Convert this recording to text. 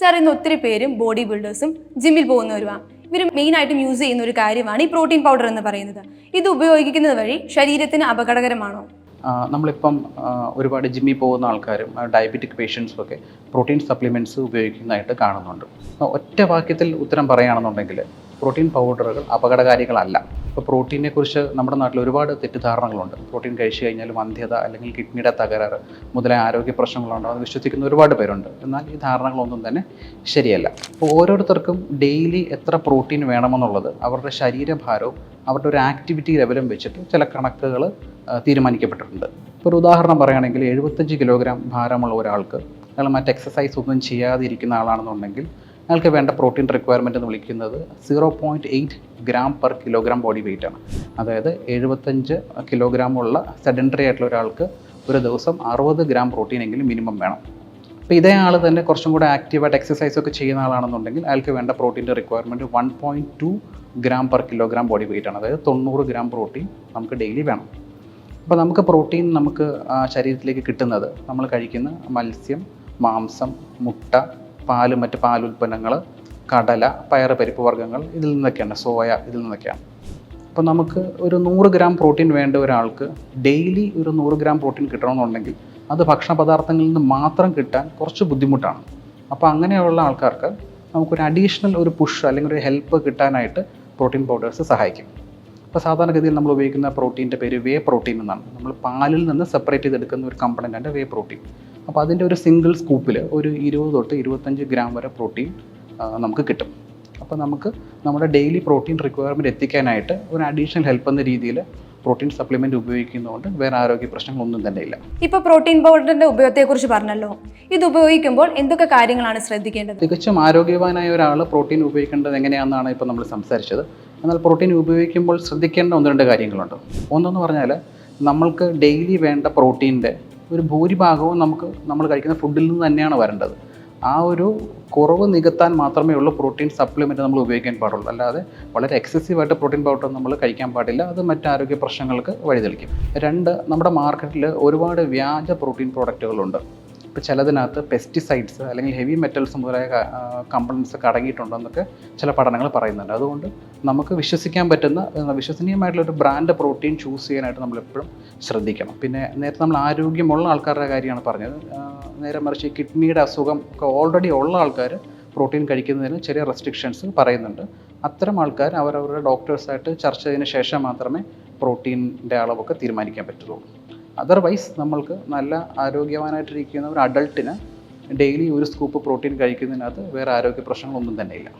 Sir ഇന്ന് ഒത്തിരി പേരും ബോഡി ബിൽഡേഴ്സും ജിമ്മിൽ പോകുന്നവരുമാണ് ഇവർ മെയിനായിട്ടും യൂസ് ചെയ്യുന്ന ഒരു കാര്യമാണ് ഈ പ്രോട്ടീൻ പൗഡർ എന്ന് പറയുന്നത്. ഇത് ഉപയോഗിക്കുന്നത് വഴി ശരീരത്തിന് അപകടകരമാണോ? നമ്മളിപ്പം ഒരുപാട് ജിമ്മിൽ പോകുന്ന ആൾക്കാരും ഡയബറ്റിക് പേഷ്യൻസും ഒക്കെ പ്രോട്ടീൻ സപ്ലിമെന്റ്സ് ഉപയോഗിക്കുന്നതായിട്ട് കാണുന്നുണ്ട്. ഒറ്റ വാക്യത്തിൽ ഉത്തരം പറയുകയാണെന്നുണ്ടെങ്കിൽ പ്രോട്ടീൻ പൗഡറുകൾ അപകടകാരികളല്ല. ഇപ്പോൾ പ്രോട്ടീനെ കുറിച്ച് നമ്മുടെ നാട്ടിൽ ഒരുപാട് തെറ്റിദ്ധാരണകളുണ്ട്. പ്രോട്ടീൻ കഴിച്ചു കഴിഞ്ഞാൽ വന്ധ്യത അല്ലെങ്കിൽ കിഡ്നിയുടെ തകരാറ് മുതലായ ആരോഗ്യ പ്രശ്നങ്ങളുണ്ടോ എന്ന് വിശ്വസിക്കുന്ന ഒരുപാട് പേരുണ്ട്. എന്നാൽ ഈ ധാരണകളൊന്നും തന്നെ ശരിയല്ല. അപ്പോൾ ഓരോരുത്തർക്കും ഡെയിലി എത്ര പ്രോട്ടീൻ വേണമെന്നുള്ളത് അവരുടെ ശരീരഭാരവും അവരുടെ ഒരു ആക്ടിവിറ്റി ലെവലും വെച്ചിട്ട് ചില കണക്കുകൾ തീരുമാനിക്കപ്പെട്ടിട്ടുണ്ട്. ഇപ്പോൾ ഒരു ഉദാഹരണം പറയുകയാണെങ്കിൽ എഴുപത്തഞ്ച് കിലോഗ്രാം ഭാരമുള്ള ഒരാൾക്ക് അയാൾ മറ്റ് എക്സസൈസ് ഒന്നും ചെയ്യാതിരിക്കുന്ന ആളാണെന്നുണ്ടെങ്കിൽ അയാൾക്ക് വേണ്ട പ്രോട്ടീൻ റിക്വയർമെന്റ് എന്ന് വിളിക്കുന്നത് zero point eight gram per kilogram body weight ആണ്. അതായത് എഴുപത്തഞ്ച് കിലോഗ്രാമുള്ള സെഡന്ററി ആയിട്ടുള്ള ഒരാൾക്ക് ഒരു ദിവസം അറുപത് ഗ്രാം പ്രോട്ടീൻ എങ്കിലും മിനിമം വേണം. അപ്പോൾ ഇതേ ആൾ തന്നെ കുറച്ചും കൂടെ ആക്റ്റീവായിട്ട് എക്സസൈസ് ഒക്കെ ചെയ്യുന്ന ആളാണെന്നുണ്ടെങ്കിൽ അയാൾക്ക് വേണ്ട പ്രോട്ടീന്റെ requirement one point two gram per kilogram body weight ആണ്. അതായത് തൊണ്ണൂറ് ഗ്രാം പ്രോട്ടീൻ നമുക്ക് ഡെയിലി വേണം. അപ്പോൾ നമുക്ക് പ്രോട്ടീൻ നമുക്ക് ശരീരത്തിലേക്ക് കിട്ടുന്നത് നമ്മൾ കഴിക്കുന്ന മത്സ്യം മാംസം മുട്ട പാൽ മറ്റ് പാലുൽപ്പന്നങ്ങൾ കടല പയർ പരിപ്പ് വർഗങ്ങൾ ഇതിൽ നിന്നൊക്കെയാണ് സോയ ഇതിൽ നിന്നൊക്കെയാണ്. അപ്പോൾ നമുക്ക് ഒരു നൂറ് ഗ്രാം പ്രോട്ടീൻ വേണ്ട ഒരാൾക്ക് ഡെയിലി ഒരു നൂറ് ഗ്രാം പ്രോട്ടീൻ കിട്ടണമെന്നുണ്ടെങ്കിൽ അത് ഭക്ഷണ പദാർത്ഥങ്ങളിൽ നിന്ന് മാത്രം കിട്ടാൻ കുറച്ച് ബുദ്ധിമുട്ടാണ്. അപ്പോൾ അങ്ങനെയുള്ള ആൾക്കാർക്ക് നമുക്കൊരു അഡീഷണൽ ഒരു പുഷ് അല്ലെങ്കിൽ ഒരു ഹെൽപ്പ് കിട്ടാനായിട്ട് പ്രോട്ടീൻ പൗഡേഴ്സ് സഹായിക്കും. അപ്പോൾ സാധാരണഗതിയിൽ നമ്മൾ ഉപയോഗിക്കുന്ന പ്രോട്ടീന്റെ പേര് വേ പ്രോട്ടീൻ എന്നാണ്. നമ്മൾ പാലിൽ നിന്ന് സെപ്പറേറ്റ് ചെയ്തെടുക്കുന്ന ഒരു കമ്പണന്റാണ് വേ പ്രോട്ടീൻ അപ്പോൾ അതിന്റെ ഒരു സിംഗിൾ സ്കൂപ്പിൽ ഒരു ഇരുപത് തൊട്ട് ഇരുപത്തഞ്ച് ഗ്രാം വരെ പ്രോട്ടീൻ നമുക്ക് കിട്ടും. അപ്പോൾ നമുക്ക് നമ്മുടെ ഡെയിലി പ്രോട്ടീൻ റിക്വയർമെന്റ് എത്തിക്കാനായിട്ട് ഒരു അഡീഷണൽ ഹെൽപ്പ് എന്ന രീതിയിൽ പ്രോട്ടീൻ സപ്ലിമെന്റ് ഉപയോഗിക്കുന്നതുകൊണ്ട് വേറെ ആരോഗ്യ പ്രശ്നങ്ങളൊന്നും തന്നെ ഇല്ല. ഇപ്പോൾ പ്രോട്ടീൻ പൗഡറിന്റെ ഉപയോഗത്തെക്കുറിച്ച് പറഞ്ഞല്ലോ. ഇത് ഉപയോഗിക്കുമ്പോൾ എന്തൊക്കെ കാര്യങ്ങളാണ് ശ്രദ്ധിക്കേണ്ടത്? തികച്ചും ആരോഗ്യവാനായ ഒരാൾ പ്രോട്ടീൻ ഉപയോഗിക്കേണ്ടത് എങ്ങനെയാണെന്നാണ് ഇപ്പോൾ നമ്മൾ സംസാരിച്ചത്. എന്നാൽ പ്രോട്ടീൻ ഉപയോഗിക്കുമ്പോൾ ശ്രദ്ധിക്കേണ്ട ഒന്ന് രണ്ട് കാര്യങ്ങളുണ്ട്. ഒന്നെന്ന് പറഞ്ഞാൽ നമ്മൾക്ക് ഡെയിലി വേണ്ട പ്രോട്ടീന്റെ ഒരു ഭൂരിഭാഗവും നമുക്ക് നമ്മൾ കഴിക്കുന്ന ഫുഡിൽ നിന്ന് തന്നെയാണ് വരേണ്ടത്. ആ ഒരു കുറവ് നികത്താൻ മാത്രമേ ഉള്ളൂ പ്രോട്ടീൻ സപ്ലിമെന്റ് നമ്മൾ ഉപയോഗിക്കാൻ പാടുള്ളൂ. അല്ലാതെ വളരെ എക്സസീവായിട്ട് പ്രോട്ടീൻ പൗഡർ നമ്മൾ കഴിക്കാൻ പാടില്ല. അത് മറ്റ് ആരോഗ്യ പ്രശ്നങ്ങൾക്ക് വഴിതെളിക്കും. രണ്ട് നമ്മുടെ മാർക്കറ്റിൽ ഒരുപാട് വ്യാജ പ്രോട്ടീൻ പ്രോഡക്റ്റുകളുണ്ട് ഇപ്പോൾ ചിലതിനകത്ത് പെസ്റ്റിസൈഡ്സ് അല്ലെങ്കിൽ ഹെവി മെറ്റൽസ് മുതലായ കമ്പണൻസ് ഒക്കെ അടങ്ങിയിട്ടുണ്ടെന്നൊക്കെ ചില പഠനങ്ങൾ പറയുന്നുണ്ട്. അതുകൊണ്ട് നമുക്ക് വിശ്വസിക്കാൻ പറ്റുന്ന വിശ്വസനീയമായിട്ടുള്ള ഒരു ബ്രാൻഡ് പ്രോട്ടീൻ ചൂസ് ചെയ്യാനായിട്ട് നമ്മൾ എപ്പോഴും ശ്രദ്ധിക്കണം. പിന്നെ നേരത്തെ നമ്മൾ ആരോഗ്യമുള്ള ആൾക്കാരുടെ കാര്യമാണ് പറഞ്ഞത്. നേരെ മറിച്ച് കിഡ്നിയുടെ അസുഖം ഒക്കെ ഓൾറെഡി ഉള്ള ആൾക്കാർ പ്രോട്ടീൻ കഴിക്കുന്നതിന് ചെറിയ റെസ്ട്രിക്ഷൻസ് പറയുന്നുണ്ട്. അത്തരം ആൾക്കാർ അവരവരുടെ ഡോക്ടേഴ്സായിട്ട് ചർച്ച ചെയ്തതിന് ശേഷം മാത്രമേ പ്രോട്ടീന്റെ അളവൊക്കെ തീരുമാനിക്കാൻ പറ്റുള്ളൂ. അതർവൈസ് നമ്മൾക്ക് നല്ല ആരോഗ്യവാനായിട്ടിരിക്കുന്ന ഒരു അഡൾട്ടിന് ഡെയിലി ഒരു സ്കൂപ്പ് പ്രോട്ടീൻ കഴിക്കുന്നതിനകത്ത് വേറെ ആരോഗ്യ പ്രശ്നങ്ങളൊന്നും തന്നെ ഇല്ല